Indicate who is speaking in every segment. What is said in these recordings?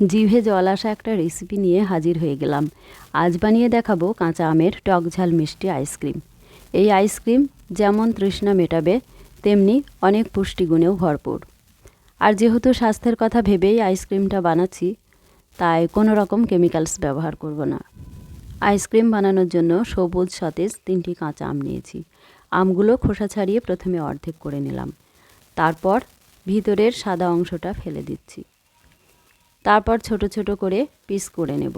Speaker 1: জিভে জল আসা একটা রেসিপি নিয়ে হাজির হয়ে গেলাম। আজ বানিয়ে দেখাবো কাঁচা আমের টক ঝাল মিষ্টি আইসক্রিম। এই আইসক্রিম যেমন তৃষ্ণা মেটাবে, তেমনি অনেক পুষ্টিগুণেও ভরপুর। আর যেহেতু স্বাস্থ্যের কথা ভেবেই আইসক্রিমটা বানাচ্ছি, তাই কোনো রকম কেমিক্যালস ব্যবহার করব না। আইসক্রিম বানানোর জন্য সবুজ সতেজ তিনটি কাঁচা আম নিয়েছি। আমগুলো খোসা ছাড়িয়ে প্রথমে অর্ধেক করে নিলাম। তারপর ভিতরের সাদা অংশটা ফেলে দিচ্ছি। তারপর ছোট ছোট করে পিস করে নেব।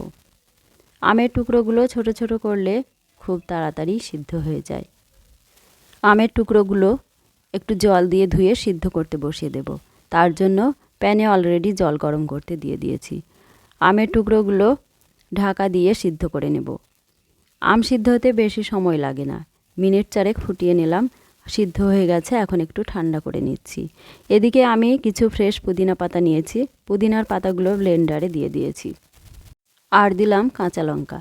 Speaker 1: আমের টুকরোগুলো ছোট ছোট করলে খুব তাড়াতাড়ি সিদ্ধ হয়ে যায়। আমের টুকরোগুলো একটু জল দিয়ে ধুয়ে সিদ্ধ করতে বসিয়ে দেব। তার জন্য প্যানে অলরেডি জল গরম করতে দিয়ে দিয়েছি। আমের টুকরোগুলো ঢাকা দিয়ে সিদ্ধ করে নেব। আম সিদ্ধ হতে বেশি সময় লাগে না। মিনিট চারেক ফুটিয়ে নিলাম। সিদ্ধ হয়ে গেছে, এখন একটু ঠান্ডা করে নিচ্ছি। এদিকে আমি কিছু ফ্রেশ পুদিনা পাতা নিয়েছি, পুদিনার পাতাগুলো ব্লেন্ডারে দিয়ে দিয়েছি। আর দিলাম কাঁচা লঙ্কা।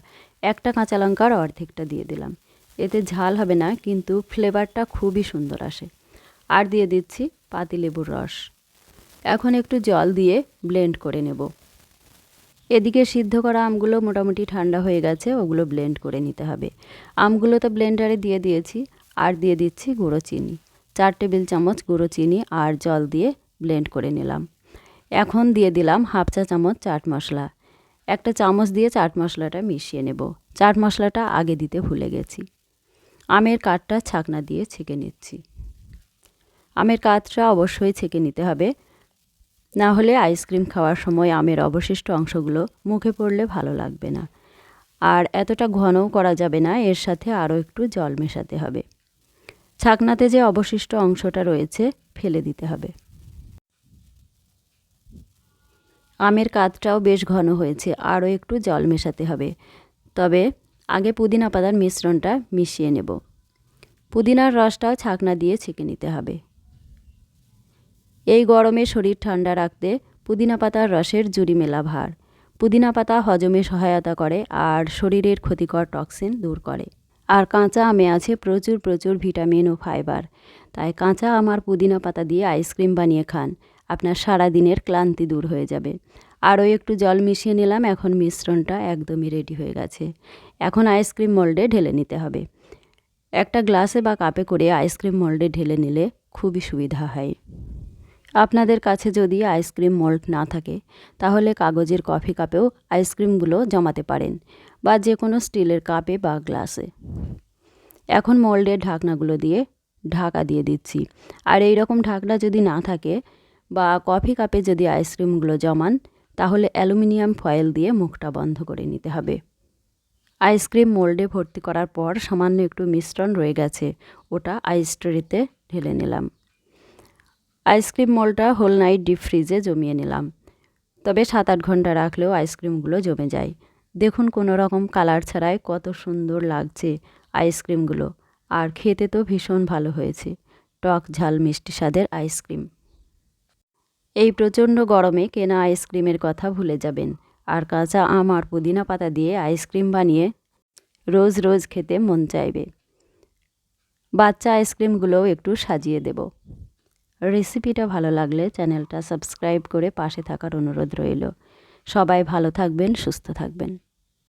Speaker 1: একটা কাঁচা লঙ্কার অর্ধেকটা দিয়ে দিলাম। এতে ঝাল হবে না, কিন্তু ফ্লেভারটা খুবই সুন্দর আসে। আর দিয়ে দিচ্ছি পাতিলেবুর রস। এখন একটু জল দিয়ে ব্লেন্ড করে নেব। এদিকে সিদ্ধ করা আমগুলো মোটামুটি ঠান্ডা হয়ে গেছে, ওগুলো ব্লেন্ড করে নিতে হবে। আমগুলো তো ব্লেন্ডারে দিয়ে দিয়েছি আর দিয়ে দিচ্ছি গুঁড়ো চিনি। চার টেবিল চামচ গুঁড়ো চিনি আর জল দিয়ে ব্লেন্ড করে নিলাম। এখন দিয়ে দিলাম হাফ চা চামচ চাট মশলা। একটা চামচ দিয়ে চাট মশলাটা মিশিয়ে নেব। চাট মশলাটা আগে দিতে ভুলে গেছি। আমের কাঠটা ছাকনা দিয়ে ছেঁকে নিচ্ছি। আমের কাঠটা অবশ্যই ছেঁকে নিতে হবে। না হলে আইসক্রিম খাওয়ার সময় আমের অবশিষ্ট অংশগুলো মুখে পড়লে ভালো লাগবে না। আর এতটা ঘনও করা যাবে না, এর সাথে আরও একটু জল মেশাতে হবে। ছাকনাতে যে অবশিষ্ট অংশটা রয়েছে, ফেলে দিতে হবে। আমের কাতটাও বেশ ঘন হয়েছে, আরও একটু জল মেশাতে হবে। তবে আগে পুদিনা পাতার মিশ্রণটা মিশিয়ে নেব। পুদিনার রসটাও ছাকনা দিয়ে ছেঁকে নিতে হবে। এই গরমে শরীর ঠান্ডা রাখতে পুদিনা পাতার রসের জুড়ি মেলা ভার। পুদিনা পাতা হজমে সহায়তা করে আর শরীরের ক্ষতিকর টক্সিন দূর করে। আর কাঁচা আমে আছে প্রচুর প্রচুর ভিটামিন ও ফাইবার। তাই কাঁচা আমার পুদিনা পাতা দিয়ে আইসক্রিম বানিয়ে খান। আপনার সারা দিনের ক্লান্তি দূর হয়ে যাবে। আরও একটু জল মিশিয়ে নিলাম, এখন মিশ্রণটা একদমই রেডি হয়ে গেছে। এখন আইসক্রিম মোল্ডে ঢেলে নিতে হবে। একটা গ্লাসে বা কাপে করে আইসক্রিম মোল্ডে ঢেলে নিলে খুবই সুবিধা হয়। আপনাদের কাছে যদি আইসক্রিম মোল্ড না থাকে, তাহলে কাগজের কফি কাপেও আইসক্রিমগুলো জমাতে পারেন। বা যে কোনো স্টিলের কাপে বা গ্লাসে। এখন মোল্ডের ঢাকনাগুলো দিয়ে ঢাকা দিয়ে দিচ্ছি। আর এই রকম ঢাকনা যদি না থাকে বা কফি কাপে যদি আইসক্রিমগুলো জমান, তাহলে অ্যালুমিনিয়াম ফয়েল দিয়ে মুখটা বন্ধ করে নিতে হবে। আইসক্রিম মোল্ডে ভর্তি করার পর সামান্য একটু মিশ্রণ রয়ে গেছে, ওটা আইস ট্রেতে ঢেলে নিলাম। আইসক্রিম মোলটা হোল নাইট ডিপ ফ্রিজে জমিয়ে নিলাম। তবে সাত আট ঘণ্টা রাখলেও আইসক্রিমগুলো জমে যায়। দেখুন কোনো রকম কালার ছাড়াই কত সুন্দর লাগছে আইসক্রিমগুলো। আর খেতে তো ভীষণ ভালো হয়েছে। টক ঝাল মিষ্টি স্বাদের আইসক্রিম। এই প্রচণ্ড গরমে কেনা আইসক্রিমের কথা ভুলে যাবেন। আর কাঁচা আম আর পুদিনা পাতা দিয়ে আইসক্রিম বানিয়ে রোজ রোজ খেতে মন চাইবে। বাচ্চা আইসক্রিমগুলোও একটু সাজিয়ে দেব। রেসিপিটা ভালো লাগলে চ্যানেলটা সাবস্ক্রাইব করে পাশে থাকার অনুরোধ রইল। সবাই ভালো থাকবেন, সুস্থ থাকবেন।